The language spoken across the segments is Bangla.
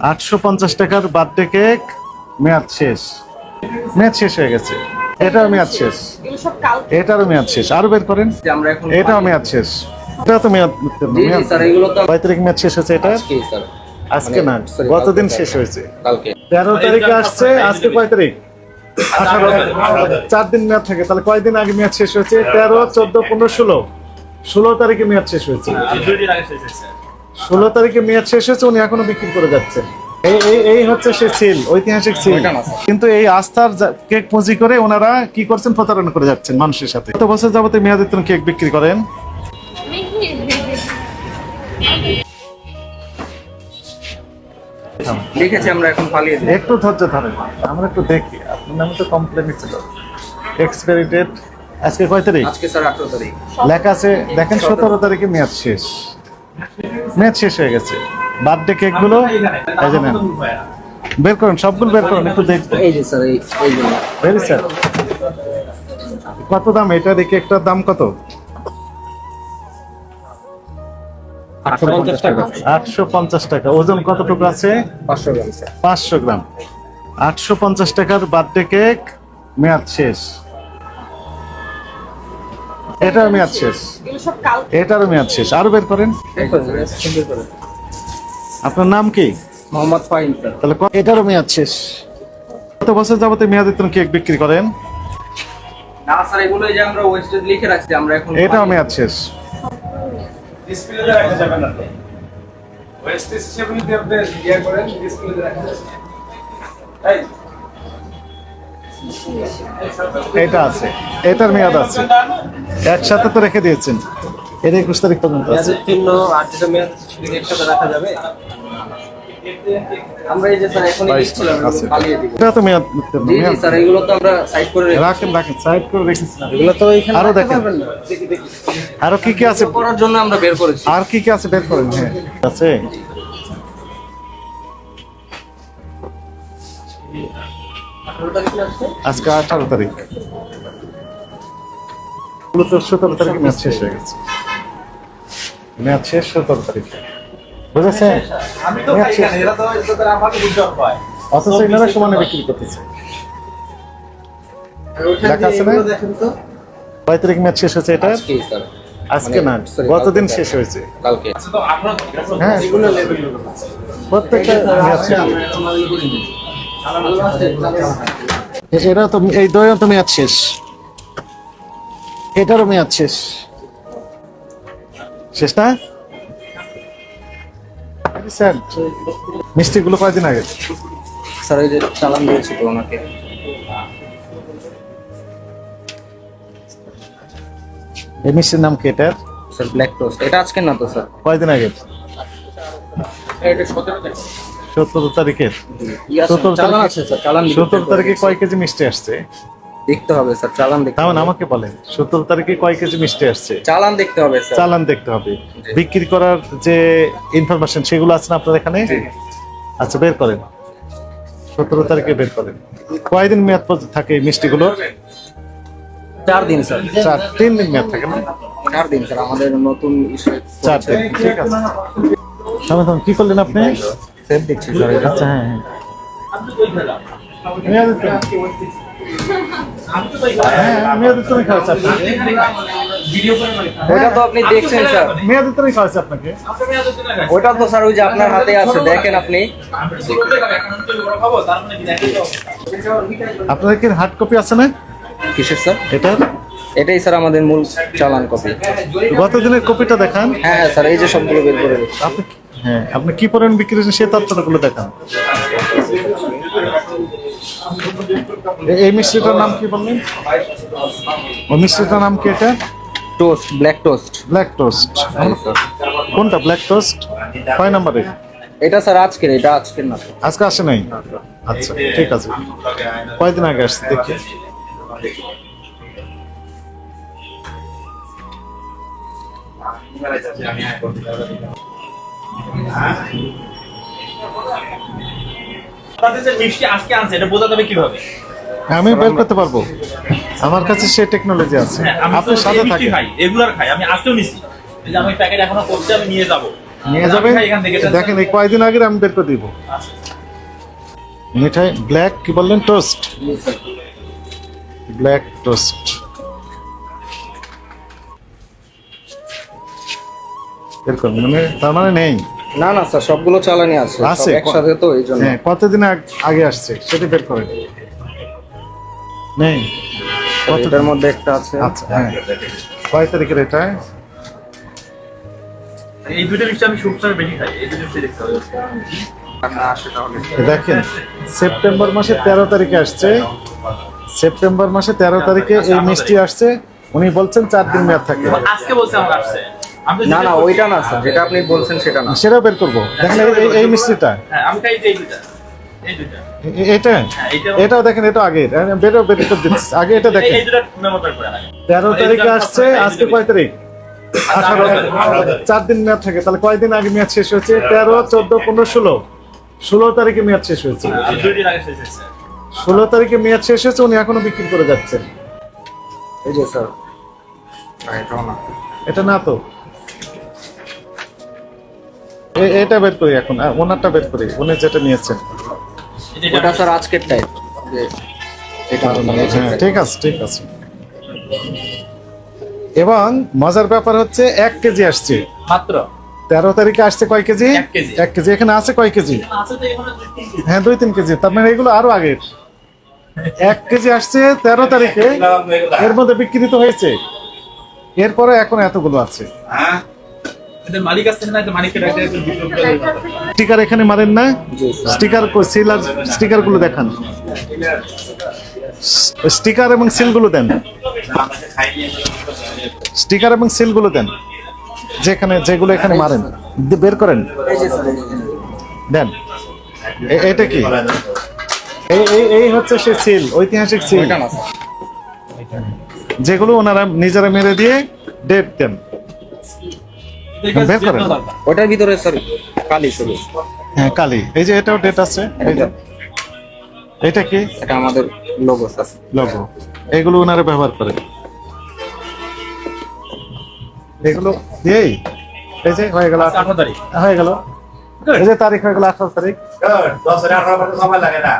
আটশো পঞ্চাশ টাকার বার্থডে কেক মেয়াদ শেষ। মেয়াদ শেষ হয়ে গেছে। এটাও মেয়াদ শেষ। এটারও মেয়াদ শেষ। আরও বের করেন। যে আমরা এখন এটাও মেয়াদ শেষ। এটা তো মেয়াদ জি জি স্যার এগুলো তো কয় তারিখ মেয়াদ শেষ হয়েছে এটা আজকে না। মানে, গতদিন শেষ হয়েছে। তেরো তারিখে আসছে আজকে কয় তারিখ? চার দিন মেয়াদ থাকে তাহলে কয়দিন আগে মেয়াদ শেষ হয়েছে? তেরো চোদ্দ পনেরো ষোলো। ষোলো তারিখে মেয়াদ শেষ হয়েছে। ষোলো তারিখে মেয়াদ শেষ হয়েছে উনি এখনও বিক্রি করে যাচ্ছেন। এই হচ্ছে সে সিল ঐতিহাসিক সিল। কিন্তু এই আস্থার কেক পুঁজি করে ওনারা কি করছেন প্রতারণা করে যাচ্ছেন মানুষের সাথে। কত বছর যাবতে মেয়াদিত্তন কেক বিক্রি করেন। লিখেছি আমরা এখন পালিয়ে একটু ধৈর্য ধরেন। আমরা একটু দেখি। আপনার নামে তো কমপ্লেন ছিল। এক্সপায়ারি ডেট আজকে কয় তারিখ? আজকে স্যার আঠারো তারিখ। লেখা আছে দেখেন সতেরো তারিখে মেয়াদ শেষ। মেয়াদ শেষ হয়ে গেছে। বার্থডে কেকগুলো এই যে নেন। বের করুন সবগুলো বের করুন একটু দেখব এই যে স্যার এই এইগুলো ভেরি স্যার কত দাম? এটা দেখে একটার দাম কত? আটশো পঞ্চাশ টাকা। আটশো পঞ্চাশ টাকা। ওজন কতটুকু আছে? পাঁচশো গ্রাম পাঁচশো গ্রাম। আটশো পঞ্চাশ টাকার বার্থডে কেক মেয়াদ শেষ। এটার মেয়াদ শেষ। এগুলো সব কাল এটারও মেয়াদ শেষ। আরও বের করেন। আপনার নাম কি? মোহাম্মদ ফাহিম তাহলে ক- এটারও মেয়াদ শেষ। কত বছর যাবতে মেয়াদিত্তন কেক বিক্রি করেন? না স্যার এগুলো যে আমরা ওয়েস্টেজ লিখে রাখছি আমরা এখন এটাও মেয়াদ শেষ। ডিসপ্লেতে রাখা যাবে না ওয়েস্টেজ হিসেবে যদি আপনি ইয়ে করেন ডিসপ্লেতে রাখা যাবে। তাই? এটা আছে। এটার মেয়াদ আছে। একসাথে তো রেখে দিয়েছেন। এটা একুশ তারিখ পর্যন্ত আছে। চিহ্ন আর মেয়াদ একসাথে রাখা যাবে আমরা এই যে স্যার এখন পালিয়ে দিব। এটা তো মেয়াদ জি স্যার এগুলো তো আমরা সাইড করে। রাখেন রাখেন সাইড করে রেখেছি। এগুলো তো এখানে আরও দেখেন। আরও কি কি আছে? করার জন্য আমরা বের করেছি। আর কি কি আছে বের করেন? হ্যাঁ। আছে। আজকে আঠারো তারিখ। মূলত সতেরো তারিখে ম্যাচ শেষ হয়ে গেছে। ম্যাচ শেষ সতেরো তারিখে। বুঝেছেন। না হয়। অথচ এনারা সমানে বিক্রি করতেছে। লেখা আছে না? কয় তারিখ ম্যাচ শেষ হয়েছে এটা? আজকে না মানে, গতদিন শেষ হয়েছে। কালকে। আচ্ছা তো আপনারা হ্যাঁ। প্রত্যেকটা এরা তো এই দইও তো মেয়াদ শেষ। এটারও মেয়াদ শেষ। শেষ না? Sad. মিষ্টিগুলো কয়দিন আগে? স্যার ওই যে চালান দিয়েছি তো ওনাকে এই মিষ্টির নাম কি এটার? স্যার ব্ল্যাক টোস্ট এটা আজকে না তো স্যার। কয়দিন আগে? এটা সতেরো সতেরো তারিখের। সতেরো চালান তারিখে- কয় কেজি মিষ্টি আসছে? দেখতে হবে স্যার চালান দেখতে হবে। আমাকে বলেন সতেরো তারিখে কয় কেজি মিষ্টি আসছে? চালান দেখতে হবে স্যার। চালান দেখতে হবে। বিক্রি করার যে ইনফরমেশন সেগুলো আছে না আপনার এখানে? আচ্ছা বের করেন। সতেরো তারিখে বের করেন। কয়দিন মেয়াদ থাকে চার দিন স্যার। চার তিন দিন মেয়াদ থাকে না? চার দিন স্যার আমাদের নতুন চার দিন ঠিক আছে। কি করলেন আপনি? সেভ দেখছি স্যার এটা আচ্ছা হ্যাঁ হ্যাঁ। হ্যাঁ, খাওয়াচ্ছি আপনাকে। ওটা তো আপনি দেখছেন স্যার। আপনাকে। ওটা তো স্যার ওই যে আপনার হাতে আছে দেখেন আপনি। আপনাদের কি হার্ড কপি আছে না? কিসের স্যার? এটার এটাই স্যার আমাদের মূল চালান কপি গত দিনের কপিটা দেখান। হ্যাঁ হ্যাঁ স্যার এই যে সবগুলো বের করে আপনি হ্যাঁ আপনি কি পরিমাণ বিক্রি করেছেন সে তথ্যগুলো দেখান। এই মিষ্টিটার নাম কি বললেন? ও মিষ্টিটার নাম কি এটা? Toast black toast black toast কোনটা ব্ল্যাক টোস্ট কয় নাম্বারে? এটা স্যার আজকের এটা আজকের না। আজকে আসে নাই? আচ্ছা ঠিক আছে। কয়দিন আগে আসছে দেখি। যে মিষ্টি আজকে আনছে এটা বোঝা যাবে কীভাবে? আমি বের করতে পারব। আমার কাছে সে টেকনোলজি আছে। হ্যাঁ, আপনি সাথে থাকেন। খাই রেগুলার খাই আমি আজকেও নিছি এই যে আমি প্যাকেট এখনও করছি আমি নিয়ে যাব। নিয়ে থেকে দেখেন এই কয়েকদিন আগে আমি বের করে দিব। মিঠাই ব্ল্যাক কি বললেন? টোস্ট ব্ল্যাক টোস্ট এরকম মানে তার মানে নেই? না না স্যার সবগুলো চালানি আছে আছে একসাথে তো এই জন্য। হ্যাঁ কতদিন আগে আসছে? সেটা বের করেন। নেই? কত এটার মধ্যে একটা আছে। আচ্ছা হ্যাঁ। কয় তারিখের এটা? এই দুটো মিষ্টি আমি সবসময় বেশি খাই। এই দুটো মিষ্টি দেখতে হবে। না আসে তাহলে। দেখেন সেপ্টেম্বর মাসে তেরো তারিখে আসছে। সেপ্টেম্বর মাসে তেরো তারিখে এই মিষ্টি আসছে। উনি বলছেন চার দিন মেয়াদ থাকে। আজকে বলছে আমার আসছে। আমি তো না না ওইটা না স্যার যেটা আপনি বলছেন সেটা না। সেটাও বের করব। দেখেন এই- মিষ্টিটা। হ্যাঁ এটা? হ্যাঁ এটাও দেখেন এটা আগে বেরো বের করে দিচ্ছি আগে এটা দেখেন। তেরো তারিখে আসছে আজকে কয় তারিখ? আঠারো চার দিন মেয়াদ থাকে তাহলে কয়দিন আগে মেয়াদ শেষ হয়েছে? তেরো চোদ্দ পনেরো ষোলো। ষোলো তারিখে মেয়াদ শেষ হয়েছে। আর দুই দিন আগে শেষ হয়েছে। ষোলো তারিখে মেয়াদ শেষ হয়েছে উনি এখনও বিক্রি করে যাচ্ছেন। এই যে স্যার। না, এটাও না। এটা না তো? এটা বের করি এখন ওনারটা বের করি উনি যেটা নিয়েছেন। এটা ওটা স্যার আজকের টাইপ যে এটা হ্যাঁ ঠিক আছে ঠিক আছে। এবং মজার ব্যাপার হচ্ছে এক কেজি আসছে। মাত্র? তেরো তারিখে আসছে কয় কেজি? এক কেজি। এখানে আছে কয় কেজি? আছে তো এখানে দুই তিন কেজি। হ্যাঁ দুই তিন কেজি। তার মানে এগুলো আরও আগের। এক কেজি আসছে তেরো তারিখে এর মধ্যে বিক্রিত হয়েছে। এরপরে এখন এতগুলো আছে। এদের মালিক না। স্টিকার এখানে মারেন না? স্টিকার সিল আর স্টিকারগুলো দেখান। স্টিকার এবং সিলগুলো দেন। স্টিকার এবং সিলগুলো দেন। যেখানে যেগুলো এখানে মারেন। বের করেন। দেন। এটা কি? এই এই- এই হচ্ছে সে সিল ঐতিহাসিক সিল যেগুলো ওনারা নিজেরা মেরে দিয়ে ডেট দেন। বের করেন। ওটার ভিতরে স্যার কালি শুধু হ্যাঁ কালি। এই যে এটাও ডেট আছে। এটা। কি? এটা আমাদের লোগো স্যার লগো এগুলো ওনারা ব্যবহার করে। এগুলো এই এই যে হয়ে গেল আচ্ছা, আঠারো তারিখ। হয়ে গেল। এই যে তারিখ হয়ে গেল আঠারো তারিখ। দশ হাজার আঠারো মিনিট সময় লাগে না।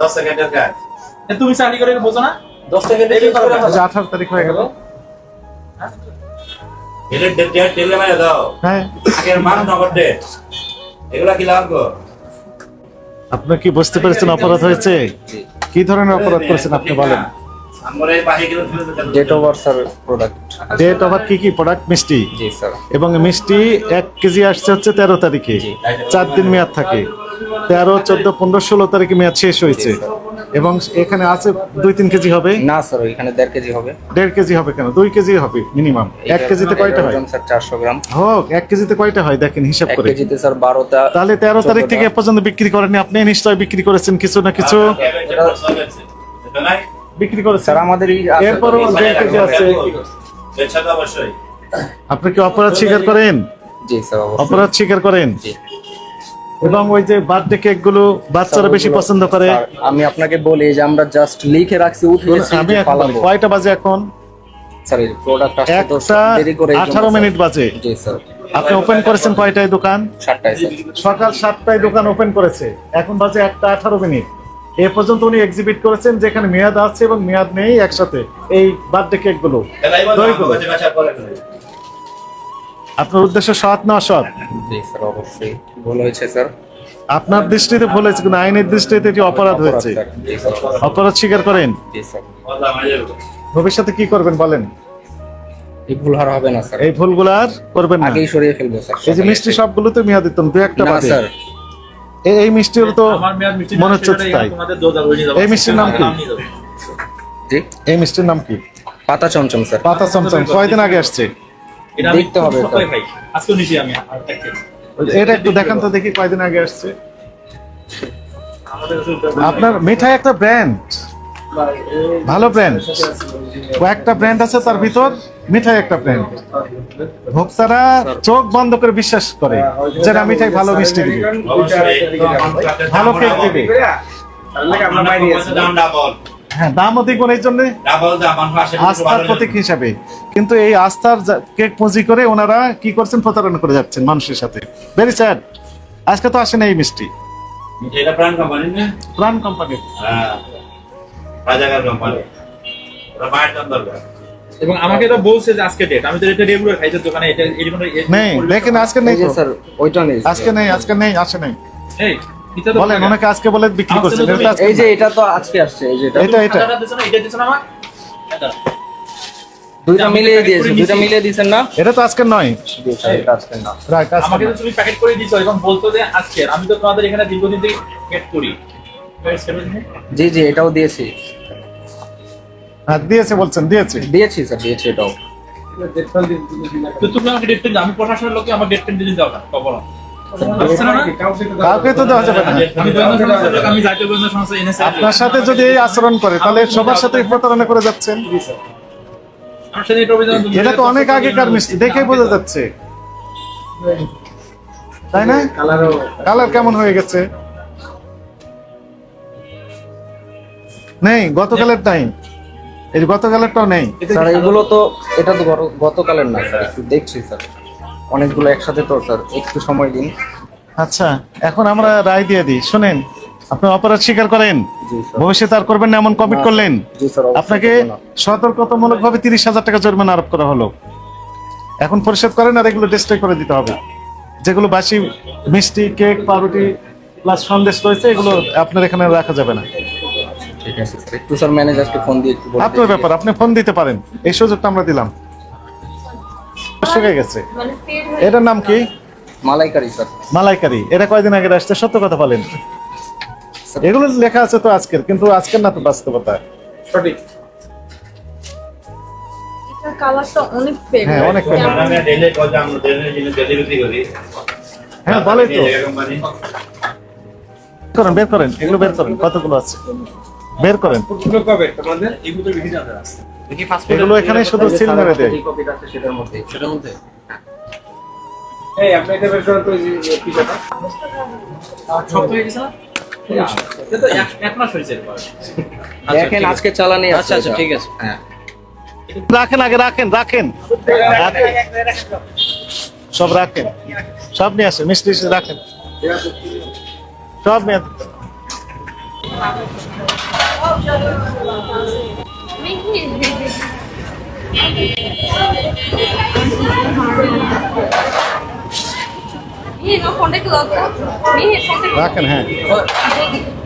দশ সেকেন্ডের কাজ তুমি চাকরি করে বোঝো না? দশ সেকেন্ড আঠারো তারিখ হয়ে গেল। দাও। হ্যাঁ। আগের মান নগদ ডেট এগুলা কি লাভ আপনি কি বুঝতে পেরেছেন অপরাধ হয়েছে? কি ধরনের অপরাধ করেছেন আপনি বলেন। Date over sir product date over কি কি? প্রোডাক্ট মিষ্টি? জি স্যার এবং মিষ্টি এক কেজি আসছে হচ্ছে তেরো তারিখে। চার দিন মেয়াদ থাকে। তেরো চোদ্দ পনেরো ষোলো তারিখে মেয়াদ শেষ হয়েছে। এবং এখানে আছে দুই তিন কেজি হবে? না স্যার ওইখানে দেড় কেজি হবে। দেড় কেজি হবে কেন? দুই কেজি হবে মিনিমাম এক কেজিতে কয়টা হয়? স্যার চারশো গ্রাম। হোক এক কেজিতে কয়টা হয়? দেখেন হিসাব এক করে। কেজিতে স্যার বারোটা তাহলে তেরো তারিখ থেকে এ পর্যন্ত বিক্রি করেননি আপনি নিশ্চয় বিক্রি করেছেন কিছু না কিছু? বিক্রি করেছেন? স্যার আমাদের এরপরও দেড় কেজি আছে। আপনি কি অপরাধ স্বীকার করেন? জি স্যার অপরাধ স্বীকার করেন? জি। এবং ওই যে বার্থডে কেকগুলো বাচ্চারা বেশি পছন্দ করে। আমি আপনাকে বলি যে আমরা জাস্ট লিখে রাখছি উঠে আমি কয়টা বাজে এখন? স্যার প্রোডাক্ট আসতে দেরি করে এই জন্য, আঠারো স্যার। মিনিট বাজে। জি স্যার। আপনি ওপেন করেছেন কয়টায় দোকান? সাতটায় সকাল সাতটায় দোকান ওপেন করেছে। এখন বাজে একটা আঠারো মিনিট। এ পর্যন্ত উনি এক্সিবিট করেছেন যেখানে মেয়াদ আছে এবং মেয়াদ নেই একসাথে এই বার্থডে কেকগুলো দইগুলো। আপনার উদ্দেশ্য সৎ না সৎ জি স্যার অবশ্যই। ভুল হয়েছে স্যার। আপনার দৃষ্টিতে ভুল হয়েছে কিন্তু আইনের দৃষ্টিতে এটি অপরাধ হয়েছে। স্যার। জি স্যার অপরাধ স্বীকার করেন? ভবিষ্যতে কি করবেন বলেন? এই ভুল আর হবে না স্যার। এই ভুলগুলো আর করবেন না। আগেই সরিয়ে ফেলব স্যার। এই যে মিষ্টি সবগুলো তো মেয়াদ দিতাম দু একটা বাদে। স্যার। এই- এই মিষ্টিগুলো তো আমার মেয়াদ মিষ্টি মনে হচ্ছে তাই। এই মিষ্টির নাম কি? এই মিষ্টির নাম কি? পাতা চমচম স্যার। পাতা চমচম কয়দিন আগে আসছে? এটা দেখতে হবে এটা। খাই। নিছি আমি। এটা একটু দেখান তো দেখি কয়দিন আগে আসছে। আপনার মিঠাই একটা ব্র্যান্ড ভালো ব্র্যান্ড কয়েকটা ব্র্যান্ড আছে তার ভিতর মিঠাই একটা ব্র্যান্ড ভোক্তারা চোখ বন্ধ করে বিশ্বাস করে যে না মিঠাই ভালো মিষ্টি দিবে। ভালো কেক দিবে। হ্যাঁ দামও দেখবেন এই জন্য দাম আস্থার প্রতীক হিসাবে। কিন্তু এই আস্থার কেক পুঁজি করে ওনারা কি করছেন? প্রতারণা করে যাচ্ছেন মানুষের সাথে। ভেরি স্যাড আজকে তো আসে না এই মিষ্টি। এটা প্রাণ কোম্পানি না? প্রাণ কোম্পানি হ্যাঁ। রাজাকার কোম্পানি ওরা মায়ের দরকার। এবং আমাকে তো বলছে যে আজকে ডেট আমি তো এটা রেগুলার খাইতে দোকানে এটা এর নেই দেখেন আজকে নেই স্যার ওইটা নেই। আজকে নেই আজকে নেই আসে নেই। এই বলেন ওনাকে আজকে বলে বিক্রি করছেন এই যে এটা তো আজকে আসছে এই যে এটা। এটা এটা। আমার? দুইটা মিলিয়ে দিয়েছে দুইটা মিলিয়ে দিয়েছেন না? এটা তো আজকে নয়। জি এটা আজকে না। রাইট আমাকে তো তুমি প্যাকেট করে দিছো এবং বলতো যে আজকে। আমি তো তোমাদের এখানে দীর্ঘদিন থেকে গেট করি। জি জি এটাও দিয়েছি। হ্যাঁ দিয়েছে বলছেন দিয়েছে। দিয়েছি স্যার দিয়েছি এটাও। তো তুমি আমাকে ডেট আমি প্রশাসনের লোককে আমার ডেট দিতে দাও না কখনো? কাউকে তো দেওয়া যাবে না। আপনার সাথে যদি এই আচরণ করে তাহলে সবার সাথে প্রতারণা করে যাচ্ছেন? এটা তো অনেক আগেকার মিষ্টি দেখেই বোঝা যাচ্ছে। তাই না? কালার কেমন হয়ে গেছে? নেই গতকালের টাইম এই গতকালেরটাও নেই। স্যার এগুলো তো এটা তো গতকালের না স্যার। একটু দেখছি স্যার। অনেকগুলো একসাথে তো স্যার একটু সময় দিন। আচ্ছা এখন আমরা রায় দিয়ে দিই। শুনেন আপনি অপরাধ স্বীকার করেন। ভবিষ্যতে আর করবেন না এমন কমিট করলেন। আপনাকে সতর্কতামূলক ভাবে তিরিশ হাজার টাকা জরিমানা আরোপ করা হলো। এখন পরিশোধ করেন আর এগুলো ডিস্ট্রয় করে দিতে হবে। যেগুলো বাসি মিষ্টি কেক পাউরুটি প্লাস সন্দেশ রয়েছে এগুলো আপনার এখানে রাখা যাবে না। ঠিক আছে একটু স্যার ম্যানেজারকে ফোন দিয়ে একটু আপনার ব্যাপার আপনি ফোন দিতে পারেন। এই সুযোগটা আমরা দিলাম। শুকে গেছে। মানে পেট হয়ে এটার নাম কি? মালাইকারি স্যার মালাইকারি। এটা কয়দিন আগে আসছে? সত্য কথা বলেন। এগুলো লেখা আছে তো আজকের কিন্তু আজকের না তো বাস্তবতা। সঠিক। হ্যাঁ, হ্যাঁ বলে তো। করেন বের করেন। এগুলো বের করেন। কতগুলো আছে? বের করেন। কবে? তোমাদের? এগুলো আছে। এগুলো এখানে শুধু স্যার মেরে দেয়। সেটার মধ্যে। সেটার মধ্যে? এই আপনি এটা বের করেন তো এই পিজাটা শক্ত হয়ে গেছে না? এরপর। দেখেন আজকে চালানি আচ্ছা আচ্ছা ঠিক আছে। হ্যাঁ। রাখেন আগে রাখেন রাখেন। সব রাখেন। সব নিয়ে আসেন মিষ্টি রাখেন। সব নিয়ে রাখেন হ্যাঁ।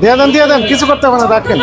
দিয়ে দেন দিয়ে দেন কিছু করতে হবে না রাখেন।